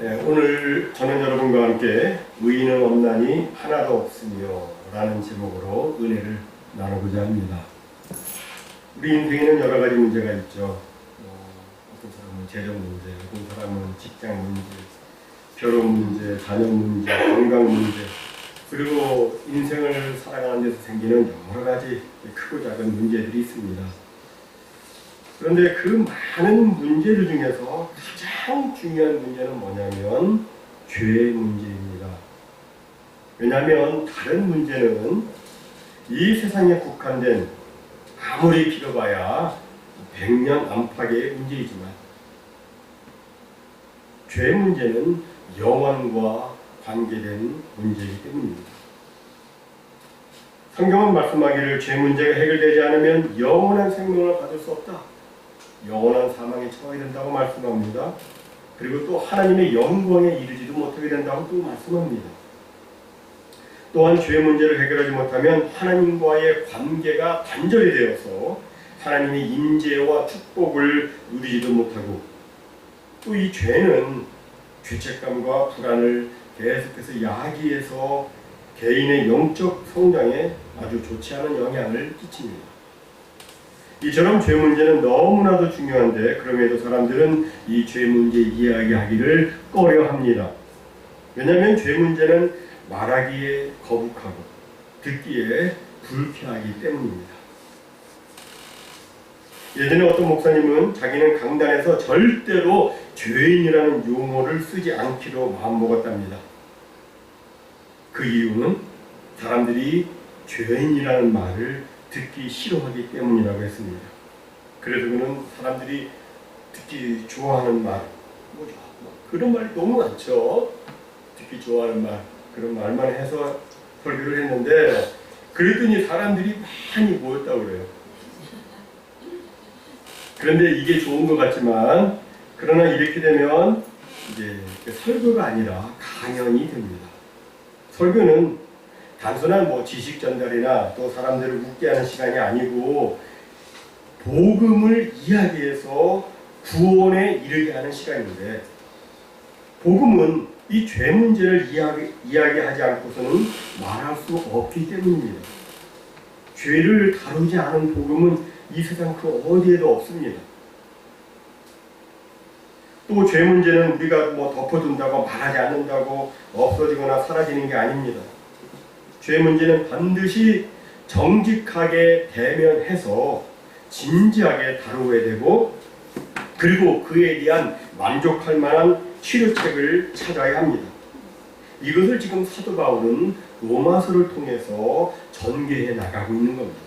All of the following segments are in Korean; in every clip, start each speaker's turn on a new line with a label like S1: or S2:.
S1: 예, 오늘 저는 여러분과 함께 의인은 없나니 하나도 없으며 라는 제목으로 은혜를 나누고자 합니다. 우리 인생에는 여러 가지 문제가 있죠. 어, 어떤 사람은 재정 문제, 어떤 사람은 직장 문제, 결혼 문제, 자녀 문제, 건강 문제, 그리고 인생을 살아가는 데서 생기는 여러 가지 크고 작은 문제들이 있습니다. 그런데 그 많은 문제들 중에서 가장 중요한 문제는 뭐냐면 죄의 문제입니다. 왜냐하면 다른 문제는 이 세상에 국한된 아무리 빌어봐야 백년 안팎의 문제이지만 죄 문제는 영원과 관계된 문제이기 때문입니다. 성경은 말씀하기를 죄 문제가 해결되지 않으면 영원한 생명을 받을 수 없다. 영원한 사망에 처하게 된다고 말씀합니다. 그리고 또 하나님의 영광에 이르지도 못하게 된다고 또 말씀합니다. 또한 죄 문제를 해결하지 못하면 하나님과의 관계가 단절이 되어서 하나님의 임재와 축복을 누리지도 못하고 또 이 죄는 죄책감과 불안을 계속해서 야기해서 개인의 영적 성장에 아주 좋지 않은 영향을 끼칩니다. 이처럼 죄 문제는 너무나도 중요한데 그럼에도 사람들은 이 죄 문제 이야기하기를 꺼려합니다. 왜냐하면 죄 문제는 말하기에 거북하고 듣기에 불쾌하기 때문입니다. 예전에 어떤 목사님은 자기는 강단에서 절대로 죄인이라는 용어를 쓰지 않기로 마음먹었답니다. 그 이유는 사람들이 죄인이라는 말을 듣기 싫어하기 때문이라고 했습니다. 그래서 그는 사람들이 듣기 좋아하는 말, 뭐죠? 그런 말이 너무 많죠. 듣기 좋아하는 말, 그런 말만 해서 설교를 했는데 그랬더니 사람들이 많이 모였다고 그래요. 그런데 이게 좋은 것 같지만 그러나 이렇게 되면 이제 설교가 아니라 강연이 됩니다. 설교는 단순한 뭐 지식 전달이나 또 사람들을 웃게 하는 시간이 아니고 복음을 이야기해서 구원에 이르게 하는 시간인데 복음은 이 죄 문제를 이야기, 이야기하지 않고서는 말할 수 없기 때문입니다. 죄를 다루지 않은 복음은 이 세상 그 어디에도 없습니다. 또 죄 문제는 우리가 뭐 덮어둔다고 말하지 않는다고 없어지거나 사라지는 게 아닙니다. 죄 문제는 반드시 정직하게 대면해서 진지하게 다루어야 되고 그리고 그에 대한 만족할 만한 치료책을 찾아야 합니다. 이것을 지금 사도 바울은 로마서를 통해서 전개해 나가고 있는 겁니다.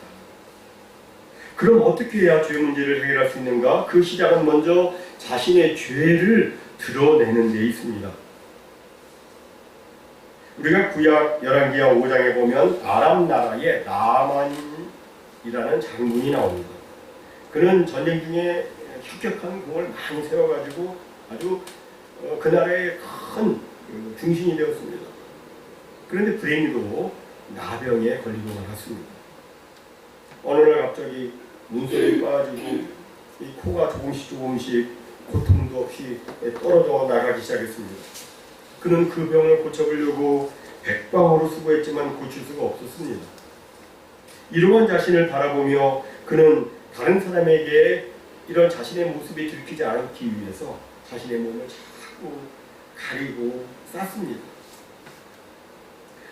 S1: 그럼 어떻게 해야 죄 문제를 해결할 수 있는가? 그 시작은 먼저 자신의 죄를 드러내는 데 있습니다. 우리가 구약 열왕기하 5장에 보면 아람 나라의 나만이라는 장군이 나옵니다. 그는 전쟁 중에 혁혁한 공을 많이 세워가지고 아주 어, 그 나라의 큰 중심이 되었습니다. 그런데 불행히도 나병에 걸리고 말았습니다. 어느 날 갑자기 눈썹이 빠지고 이 코가 조금씩 조금씩 고통도 없이 떨어져 나가기 시작했습니다. 그는 그 병을 고쳐보려고 백방으로 수고했지만 고칠 수가 없었습니다. 이러한 자신을 바라보며 그는 다른 사람에게 이런 자신의 모습이 들키지 않기 위해서 자신의 몸을 자꾸 가리고 쌌습니다.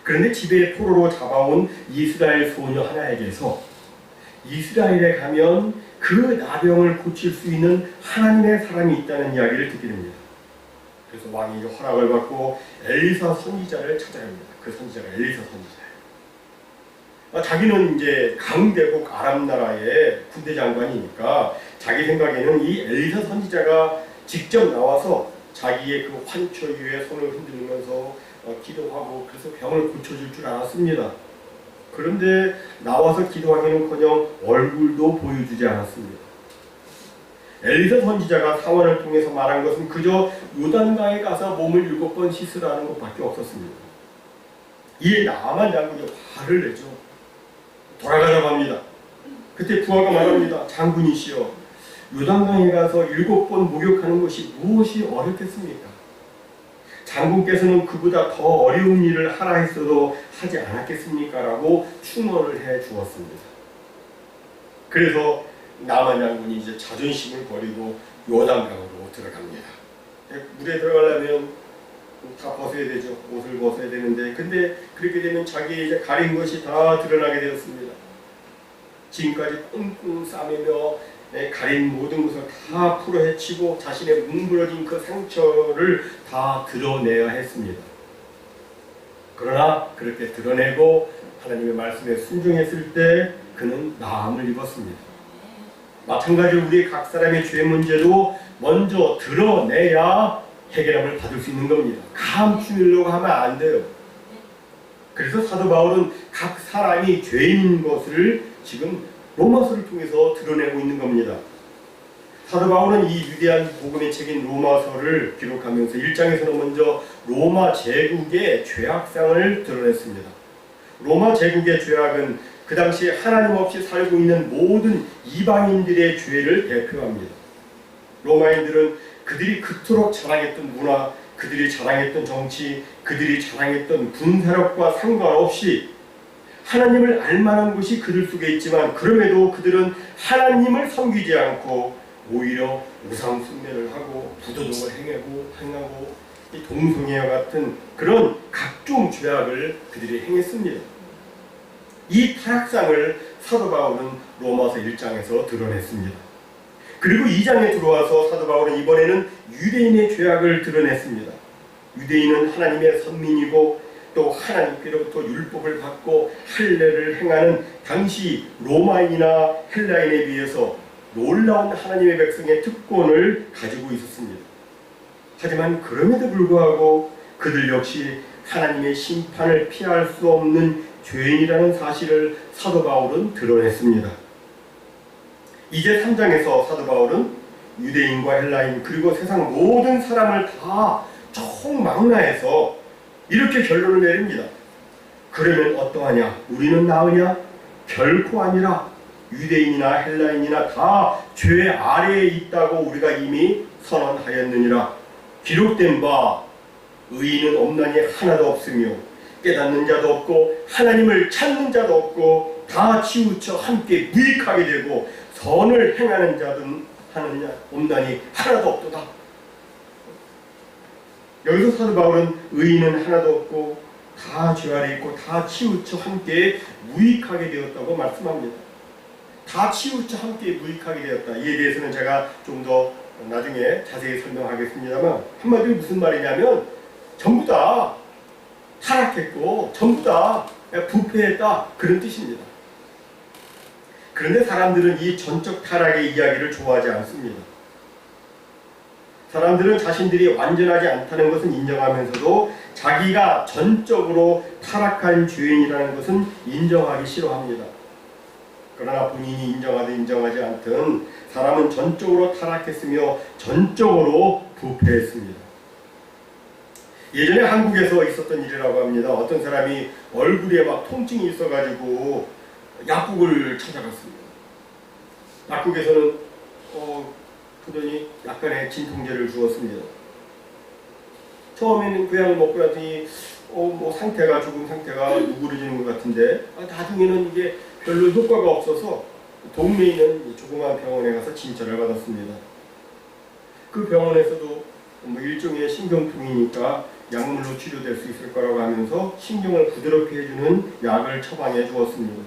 S1: 그런데 집에 포로로 잡아온 이스라엘 소녀 하나에게서 이스라엘에 가면 그 나병을 고칠 수 있는 하나님의 사람이 있다는 이야기를 듣게 됩니다. 그래서 왕이 허락을 받고 엘리사 선지자를 찾아야 합니다. 그 선지자가 엘리사 선지자예요. 아, 자기는 이제 강대국 아람 나라의 군대 장관이니까 자기 생각에는 이 엘리사 선지자가 직접 나와서 자기의 그 환초 위에 손을 흔들면서 어, 기도하고 그래서 병을 고쳐줄 줄 알았습니다. 그런데 나와서 기도하기는커녕 얼굴도 보여주지 않았습니다. 엘리사 선지자가 사원을 통해서 말한 것은 그저 요단강에 가서 몸을 일곱 번 씻으라는 것밖에 없었습니다. 이에 나만 장군이 화를 내죠. 돌아가자고 합니다. 그때 부하가 말합니다. 장군이시여, 요단강에 가서 일곱 번 목욕하는 것이 무엇이 어렵겠습니까? 장군께서는 그보다 더 어려운 일을 하라 했어도 하지 않았겠습니까? 라고 충원을 해 주었습니다. 그래서 남한 장군이 이제 자존심을 버리고 요단강으로 들어갑니다. 물에 들어가려면 다 벗어야 되죠. 옷을 벗어야 되는데 근데 그렇게 되면 자기 이제 가린 것이 다 드러나게 되었습니다. 지금까지 꽁꽁 싸매며 네, 가린 모든 것을 다 풀어 헤치고 자신의 뭉그러진 그 상처를 다 드러내야 했습니다. 그러나 그렇게 드러내고 하나님의 말씀에 순종했을 때 그는 나음을 입었습니다. 마찬가지로 우리 각 사람의 죄 문제도 먼저 드러내야 해결함을 받을 수 있는 겁니다. 감추려고 하면 안 돼요. 그래서 사도 바울은 각 사람이 죄인 것을 지금 로마서를 통해서 드러내고 있는 겁니다. 사도 바울은 이 위대한 복음의 책인 로마서를 기록하면서 1장에서는 먼저 로마 제국의 죄악상을 드러냈습니다. 로마 제국의 죄악은 그 당시 하나님 없이 살고 있는 모든 이방인들의 죄를 대표합니다. 로마인들은 그들이 그토록 자랑했던 문화, 그들이 자랑했던 정치, 그들이 자랑했던 군사력과 상관없이 하나님을 알만한 것이 그들 속에 있지만 그럼에도 그들은 하나님을 섬기지 않고 오히려 우상 숭배를 하고 부도덕을 행하고 행하고 이 동성애와 같은 그런 각종 죄악을 그들이 행했습니다. 이 타락상을 사도 바울은 로마서 1장에서 드러냈습니다. 그리고 2장에 들어와서 사도 바울은 이번에는 유대인의 죄악을 드러냈습니다. 유대인은 하나님의 선민이고 또 하나님께로부터 율법을 받고 할례를 행하는 당시 로마인이나 헬라인에 비해서 놀라운 하나님의 백성의 특권을 가지고 있었습니다. 하지만 그럼에도 불구하고 그들 역시 하나님의 심판을 피할 수 없는 죄인이라는 사실을 사도 바울은 드러냈습니다. 이제 3장에서 사도 바울은 유대인과 헬라인 그리고 세상 모든 사람을 다 총망라해서 이렇게 결론을 내립니다. 그러면 어떠하냐? 우리는 나으냐? 결코 아니라 유대인이나 헬라인이나 다 죄 아래에 있다고 우리가 이미 선언하였느니라. 기록된 바 의인은 없나니 하나도 없으며 깨닫는 자도 없고 하나님을 찾는 자도 없고 다 치우쳐 함께 무익하게 되고 선을 행하는 자든 하느냐 없나니 하나도 없도다. 여기서 사도 바울은 의인은 하나도 없고 다 죄 아래 있고 다 치우쳐 함께 무익하게 되었다고 말씀합니다. 다 치우쳐 함께 무익하게 되었다. 이에 대해서는 제가 좀 더 나중에 자세히 설명하겠습니다만 한마디로 무슨 말이냐면 전부 다 타락했고 전부 다 부패했다 그런 뜻입니다. 그런데 사람들은 이 전적 타락의 이야기를 좋아하지 않습니다. 사람들은 자신들이 완전하지 않다는 것은 인정하면서도 자기가 전적으로 타락한 죄인이라는 것은 인정하기 싫어합니다. 그러나 본인이 인정하든 인정하지 않든 사람은 전적으로 타락했으며 전적으로 부패했습니다. 예전에 한국에서 있었던 일이라고 합니다. 어떤 사람이 얼굴에 막 통증이 있어가지고 약국을 찾아갔습니다. 약국에서는 어, 그러더니 약간의 진통제를 주었습니다. 처음에는 그 약을 먹고 나더니 어, 뭐 상태가 죽은 상태가 누그러지는 것 같은데 아, 나중에는 이게 별로 효과가 없어서 동네에 있는 조그마한 병원에 가서 진찰을 받았습니다. 그 병원에서도 뭐 일종의 신경통이니까 약물로 치료될 수 있을 거라고 하면서 신경을 부드럽게 해주는 약을 처방해 주었습니다.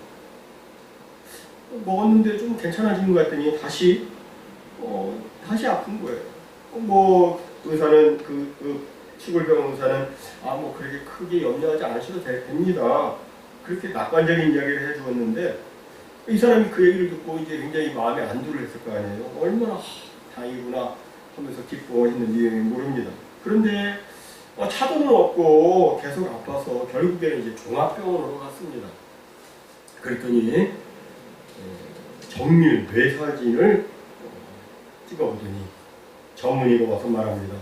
S1: 먹었는데 좀 괜찮아지는 것 같더니 다시 어, 다시 아픈 거예요. 뭐 의사는 그, 그 시골 병원 의사는 아 뭐 그렇게 크게 염려하지 않으셔도 되- 됩니다. 그렇게 낙관적인 이야기를 해주었는데 이 사람이 그 얘기를 듣고 이제 굉장히 마음에 안도를 했을 거 아니에요. 얼마나 하, 다행이구나 하면서 기뻐했는지 모릅니다. 그런데 어, 차도는 없고 계속 아파서 결국에는 이제 종합병원으로 갔습니다. 그랬더니 에, 정밀 뇌사진을 어, 찍어보더니 전문의가 와서 말합니다.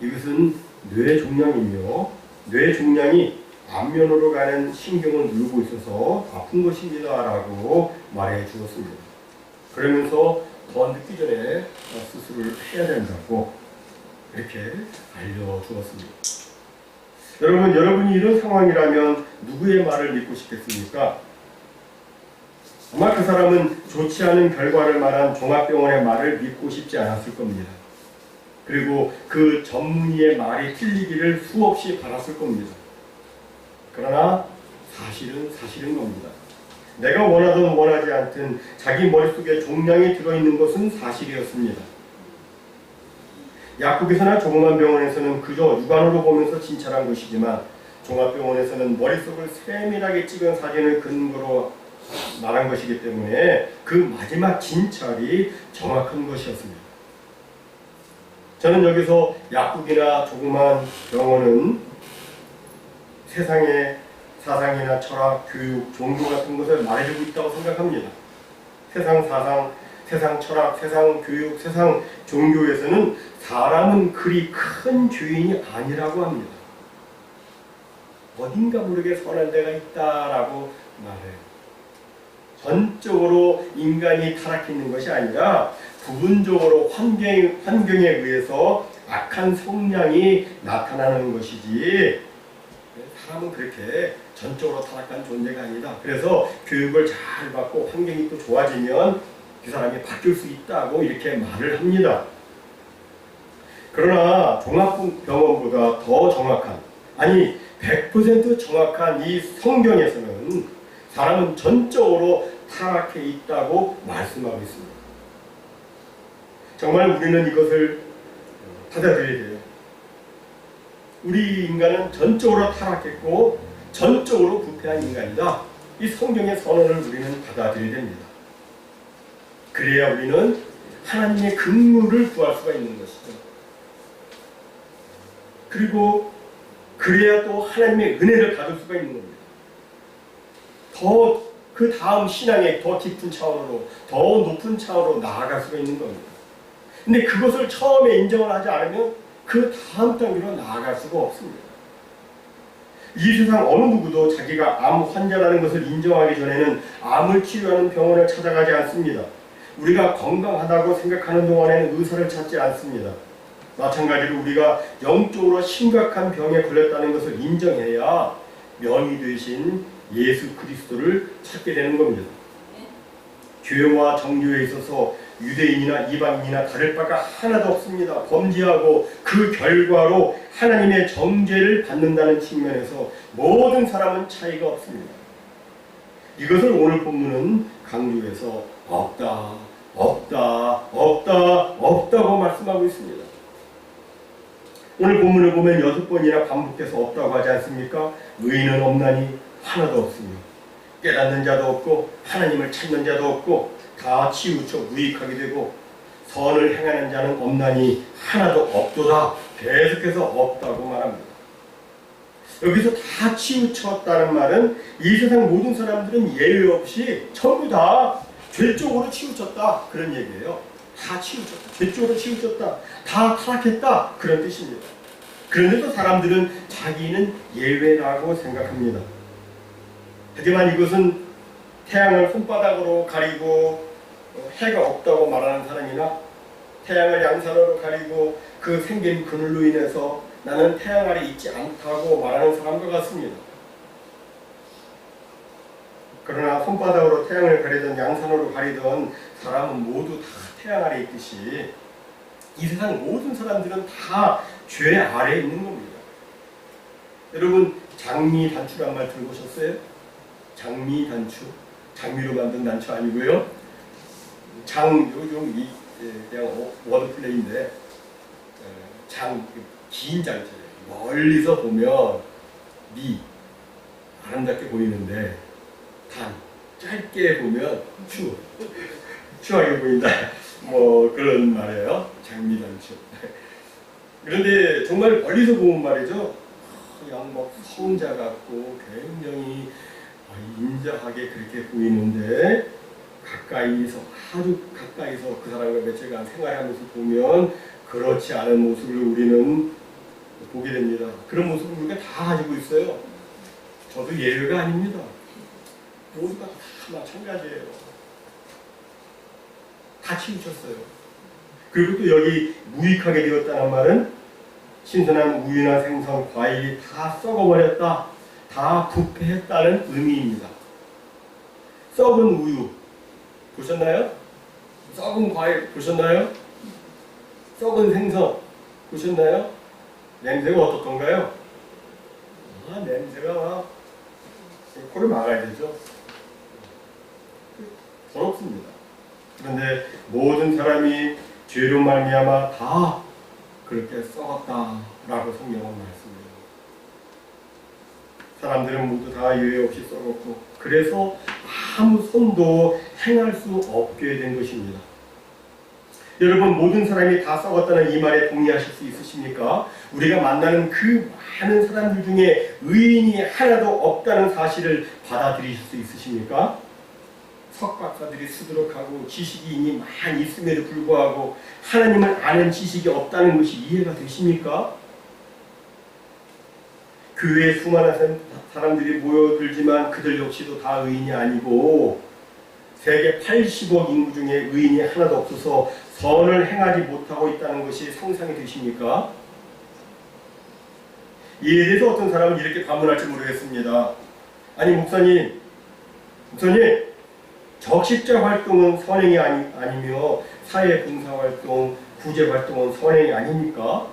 S1: 이것은 뇌 종양이며 뇌 종양이 안면으로 가는 신경을 누르고 있어서 아픈 것입니다 라고 말해 주었습니다. 그러면서 더 늦기 전에 수술을 해야 된다고 이렇게 알려주었습니다. 여러분, 여러분이 이런 상황이라면 누구의 말을 믿고 싶겠습니까? 아마 그 사람은 좋지 않은 결과를 말한 종합병원의 말을 믿고 싶지 않았을 겁니다. 그리고 그 전문의의 말이 틀리기를 수없이 바랐을 겁니다. 그러나 사실은 사실인 겁니다. 내가 원하든 원하지 않든 자기 머릿속에 종량이 들어있는 것은 사실이었습니다. 약국에서나 조그만 병원에서는 그저 육안으로 보면서 진찰한 것이지만 종합병원에서는 머릿속을 세밀하게 찍은 사진을 근거로 말한 것이기 때문에 그 마지막 진찰이 정확한 것이었습니다. 저는 여기서 약국이나 조그만 병원은 세상의 사상이나 철학, 교육, 종교 같은 것을 말해주고 있다고 생각합니다. 세상 사상, 세상 철학, 세상 교육, 세상 종교에서는 사람은 그리 큰 주인이 아니라고 합니다. 어딘가 모르게 선한 데가 있다라고 말해요. 전적으로 인간이 타락했는 것이 아니라 부분적으로 환경, 환경에 의해서 악한 성향이 나타나는 것이지 사람은 그렇게 전적으로 타락한 존재가 아니다. 그래서 교육을 잘 받고 환경이 또 좋아지면 그 사람이 바뀔 수 있다고 이렇게 말을 합니다. 그러나 종합병원보다 더 정확한 아니 100% 정확한 이 성경에서는 사람은 전적으로 타락해 있다고 말씀하고 있습니다. 정말 우리는 이것을 받아들여야 돼요. 우리 인간은 전적으로 타락했고 전적으로 부패한 인간이다. 이 성경의 선언을 우리는 받아들여야 됩니다. 그래야 우리는 하나님의 긍휼을 구할 수가 있는 것이죠. 그리고 그래야 또 하나님의 은혜를 받을 수가 있는 겁니다. 더 그 다음 신앙의 더 깊은 차원으로 더 높은 차원으로 나아갈 수가 있는 겁니다. 근데 그것을 처음에 인정을 하지 않으면 그 다음 단계로 나아갈 수가 없습니다. 이 세상 어느 누구도 자기가 암 환자라는 것을 인정하기 전에는 암을 치료하는 병원을 찾아가지 않습니다. 우리가 건강하다고 생각하는 동안에는 의사를 찾지 않습니다. 마찬가지로 우리가 영적으로 심각한 병에 걸렸다는 것을 인정해야 명의 되신 예수 그리스도를 찾게 되는 겁니다. 교회와 정교에 있어서 유대인이나 이방인이나 다를 바가 하나도 없습니다. 범죄하고 그 결과로 하나님의 정죄를 받는다는 측면에서 모든 사람은 차이가 없습니다. 이것을 오늘 본문은 강조해서 없다, 없다, 없다, 없다고 말씀하고 있습니다. 오늘 본문을 보면 여섯 번이나 반복해서 없다고 하지 않습니까? 의인은 없나니 하나도 없으며 깨닫는 자도 없고 하나님을 찾는 자도 없고 다 치우쳐 무익하게 되고 선을 행하는 자는 없나니 하나도 없도다 계속해서 없다고 말합니다. 여기서 다 치우쳤다는 말은 이 세상 모든 사람들은 예외 없이 전부 다 죄 쪽으로 치우쳤다 그런 얘기예요. 다 치우쳤다. 죄 쪽으로 치우쳤다. 다 타락했다 그런 뜻입니다. 그런데도 사람들은 자기는 예외라고 생각합니다. 하지만 이것은 태양을 손바닥으로 가리고 해가 없다고 말하는 사람이나 태양을 양산으로 가리고 그 생긴 그늘로 인해서 나는 태양 아래 있지 않다고 말하는 사람과 같습니다. 그러나 손바닥으로 태양을 가리던 양산으로 가리던 사람은 모두 다 태양 아래 있듯이 이 세상 모든 사람들은 다 죄 아래에 있는 겁니다. 여러분 장미 단추란 말 들어보셨어요? 장미 단추 장미로 만든 단추 아니고요. 장 요즘 이 예, 그냥 워- 워드 플레이인데 장 긴 장치 멀리서 보면 미 아름답게 보이는데 단 짧게 보면 추 추하게 보인다 뭐 그런 말이에요 장미 단추 그런데 정말 멀리서 보면 말이죠 뭐 성자 같고 굉장히 인자하게 그렇게 보이는데 가까이서 아주 가까이서 그 사람과 며칠간 생활하면서 보면 그렇지 않은 모습을 우리는 보게 됩니다. 그런 모습을 우리가 다 가지고 있어요. 저도 예외가 아닙니다. 모두가 다 마찬가지예요. 다 치우쳤어요. 그리고 또 여기 무익하게 되었다는 말은 신선한 우유나 생선, 과일이 다 썩어버렸다, 다 부패했다는 의미입니다. 썩은 우유 보셨나요? 썩은 과일 보셨나요? 썩은 생선 보셨나요? 냄새가 어떻던가요? 아, 냄새가 막 코를 막아야 되죠. 더럽습니다. 그런데 모든 사람이 죄로 말미암아 다 그렇게 썩었다라고 성경은 말씀해요. 사람들은 모두 다 예외 없이 썩었고 그래서 아무 손도 행할 수 없게 된 것입니다. 여러분 모든 사람이 다 썩었다는 이 말에 동의하실 수 있으십니까? 우리가 만나는 그 많은 사람들 중에 의인이 하나도 없다는 사실을 받아들이실 수 있으십니까? 석박사들이 수두룩하고 지식이 이미 많이 있음에도 불구하고 하나님을 아는 지식이 없다는 것이 이해가 되십니까? 교회에 수많은 사람들이 모여들지만 그들 역시도 다 의인이 아니고 세계 80억 인구 중에 의인이 하나도 없어서 선을 행하지 못하고 있다는 것이 상상이 되십니까? 이에 대해서 어떤 사람은 이렇게 반문할지 모르겠습니다. 아니 목사님, 목사님 적십자 활동은 선행이 아니, 아니며 사회 봉사 활동, 구제 활동은 선행이 아닙니까?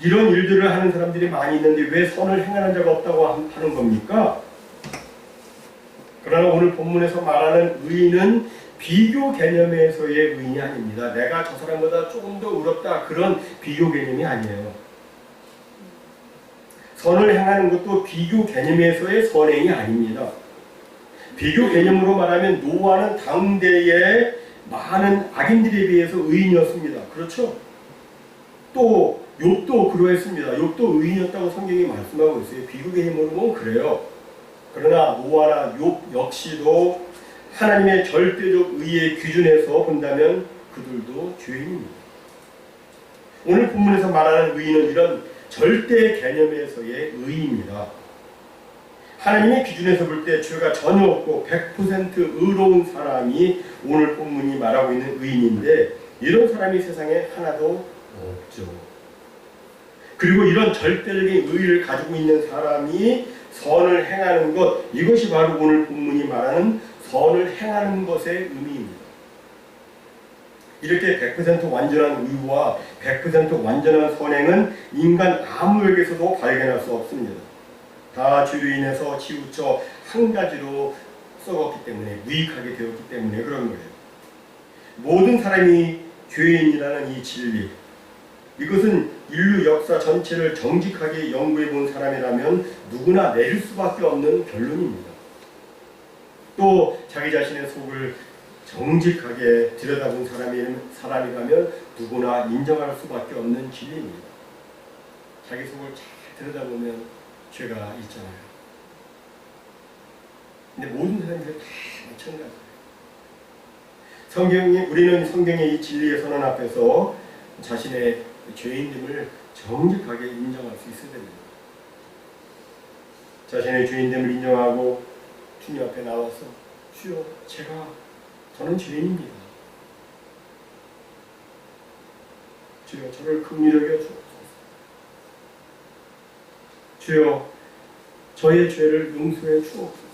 S1: 이런 일들을 하는 사람들이 많이 있는데 왜 선을 행하는 자가 없다고 하는 겁니까? 그러나 오늘 본문에서 말하는 의인은 비교 개념에서의 의인이 아닙니다. 내가 저 사람보다 조금 더 의롭다 그런 비교 개념이 아니에요. 선을 행하는 것도 비교 개념에서의 선행이 아닙니다. 비교 개념으로 말하면 노아는 당대의 많은 악인들에 비해서 의인이었습니다. 그렇죠? 또 욥도 그러했습니다. 욥도 의인이었다고 성경이 말씀하고 있어요. 비교 개념으로 보면 그래요. 그러나 노아나 욥 역시도 하나님의 절대적 의의 기준에서 본다면 그들도 죄인입니다. 오늘 본문에서 말하는 의인은 이런 절대 개념에서의 의입니다. 하나님의 기준에서 볼 때 죄가 전혀 없고 100% 의로운 사람이 오늘 본문이 말하고 있는 의인인데 이런 사람이 세상에 하나도 없죠. 그리고 이런 절대적인 의의를 가지고 있는 사람이 선을 행하는 것 이것이 바로 오늘 본문이 말하는 선을 행하는 것의 의미입니다. 이렇게 100% 완전한 의와 100% 완전한 선행은 인간 아무에게서도 발견할 수 없습니다. 다 죄로 인해서 치우쳐 한 가지로 썩었기 때문에 무익하게 되었기 때문에 그런 거예요. 모든 사람이 죄인이라는 이 진리 이것은 인류 역사 전체를 정직하게 연구해 본 사람이라면 누구나 내릴 수밖에 없는 결론입니다. 또 자기 자신의 속을 정직하게 들여다본 사람이, 사람이라면 누구나 인정할 수밖에 없는 진리입니다. 자기 속을 잘 들여다보면 죄가 있잖아요. 근데 모든 사람들이 다 마찬가지예요. 성경이 우리는 성경의 이 진리의 선언 앞에서 자신의 죄인됨을 정직하게 인정할 수 있어야 됩니다. 자신의 죄인됨을 인정하고 주님 앞에 나와서 주여 제가 저는 죄인입니다. 주여 저를 긍휼하게 주옵소서. 주여 저의 죄를 용서해 주옵소서.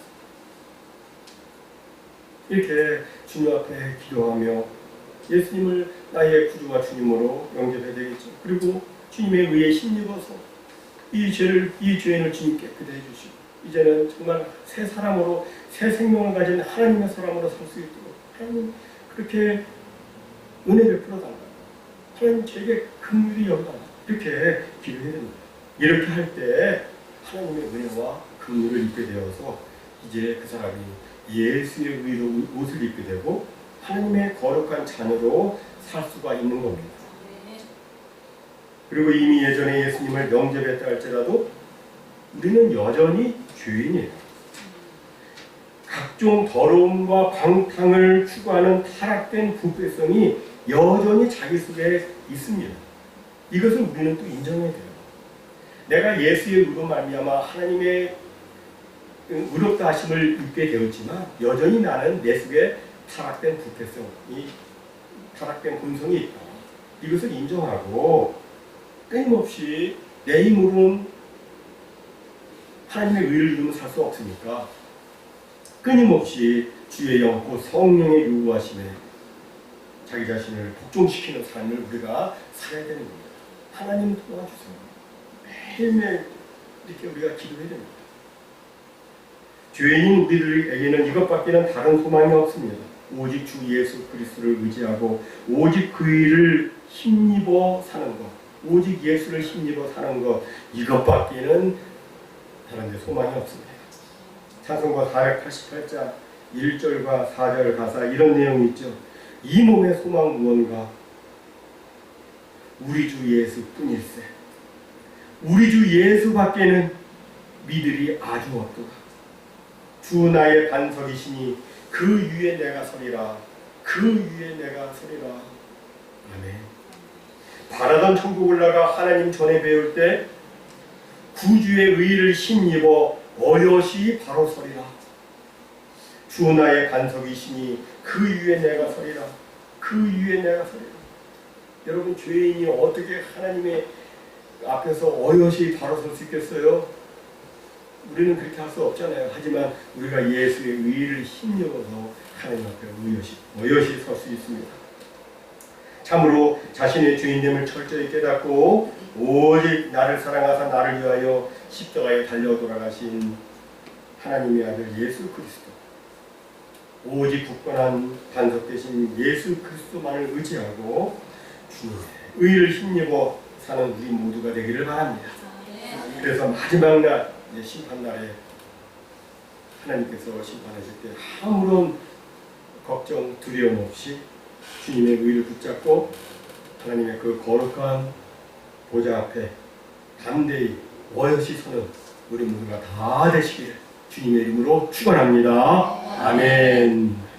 S1: 이렇게 주님 앞에 기도하며 예수님을 나의 구주와 주님으로 영접해야 되겠죠. 그리고 주님의 의에 힘입어서 이 죄를 이 죄인을 주님께 깨끗해 주시고 이제는 정말 새 사람으로 새 생명을 가진 하나님의 사람으로 살 수 있도록 하나님 그렇게 은혜 베풀어 달라. 하나님 제게 긍휼히 여달라. 이렇게 기도해야 됩니다. 이렇게 할 때 하나님의 은혜와 긍휼을 입게 되어서 이제 그 사람이 예수의 의로 옷을 입게 되고 하나님의 거룩한 자녀로 살 수가 있는 겁니다. 그리고 이미 예전에 예수님을 영접했다 할지라도 우리는 여전히 죄인이에요. 각종 더러움과 방탕을 추구하는 타락된 부패성이 여전히 자기 속에 있습니다. 이것을 우리는 또 인정해야 돼요. 내가 예수의 의로 말미암아 하나님의 의롭다 하심을 입게 되었지만 여전히 나는 내 속에 타락된 부패성이 타락된 본성이 있다. 이것을 인정하고 끊임없이 내 힘으로는 하나님의 의를 이루면 살 수 없으니까 끊임없이 주의 영, 곧 성령의 요구하심에 자기 자신을 복종시키는 삶을 우리가 살아야 되는 겁니다. 하나님 도와주세요. 매일매일 이렇게 우리가 기도해야 됩니다. 죄인인 우리들에게는 이것밖에는 다른 소망이 없습니다. 오직 주 예수 그리스도를 의지하고 오직 그 일을 힘입어 사는 것, 오직 예수를 힘입어 사는 것 이것밖에는 다른 데 소망이 없습니다. 찬송가 488장 1절과 4절 가사 이런 내용이 있죠. 이 몸의 소망 무언가 우리 주 예수 뿐일세. 우리 주 예수 밖에는 믿으리 아주 없도다. 주 나의 반석이시니 그 위에 내가 서리라. 그 위에 내가 서리라. 아멘. 바라던 천국 올라가 하나님 전에 배울 때 구주의 의를 힘입어 어여시 바로 서리라. 주 나의 반석이시니 그 위에 내가 서리라. 그 위에 내가 서리라. 여러분 죄인이 어떻게 하나님의 앞에서 어여시 바로 설 수 있겠어요? 우리는 그렇게 할 수 없잖아요. 하지만 우리가 예수의 의를 힘입어서 하나님 앞에 어여시, 어여시 설 수 있습니다. 참으로 자신의 주인됨을 철저히 깨닫고 오직 나를 사랑하사 나를 위하여 십자가에 달려 돌아가신 하나님의 아들 예수 그리스도 오직 굳건한 반석 대신 예수 그리스도만을 의지하고 주의 의를 힘입어 사는 우리 모두가 되기를 바랍니다. 그래서 마지막 날 이제 심판 날에 하나님께서 심판하실 때 아무런 걱정 두려움 없이 주님의 의를 붙잡고 하나님의 그 거룩한 보좌 앞에 담대히 어여시 서는 우리 모두가 다 되시기를 주님의 이름으로 축원합니다. 아멘.